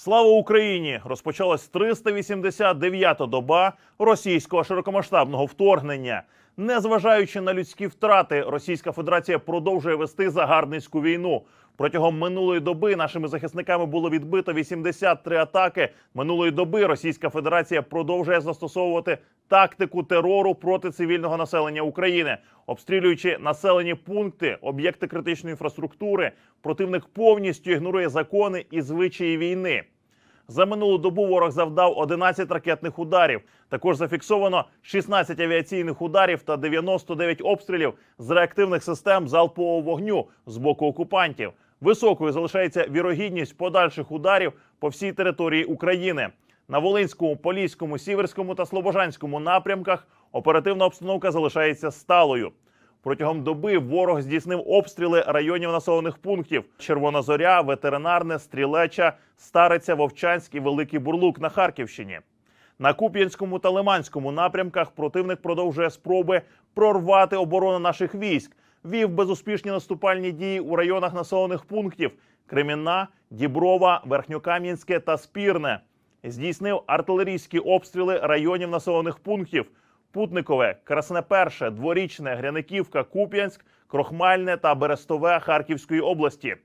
Слава Україні! Розпочалась 389-та доба російського широкомасштабного вторгнення. Незважаючи на людські втрати, Російська Федерація продовжує вести загарбницьку війну. Протягом минулої доби нашими захисниками було відбито 83 атаки. Минулої доби Російська Федерація продовжує застосовувати тактику терору проти цивільного населення України, обстрілюючи населені пункти, об'єкти критичної інфраструктури. Противник повністю ігнорує закони і звичаї війни. За минулу добу ворог завдав 11 ракетних ударів. Також зафіксовано 16 авіаційних ударів та 99 обстрілів з реактивних систем залпового вогню з боку окупантів. Високою залишається вірогідність подальших ударів по всій території України. На Волинському, Поліському, Сіверському та Слобожанському напрямках оперативна обстановка залишається сталою. Протягом доби ворог здійснив обстріли районів населених пунктів: Червона Зоря, Ветеринарне, Стрілеча, Стариця, Вовчанськ і Великий Бурлук на Харківщині. На Куп'янському та Лиманському напрямках противник продовжує спроби прорвати оборону наших військ. Вів безуспішні наступальні дії у районах населених пунктів Кремінна, Діброва, Верхньокам'янське та Спірне. Здійснив артилерійські обстріли районів населених пунктів Путникове, Красне Перше, Дворічне, Гряниківка, Куп'янськ, Крохмальне та Берестове Харківської області.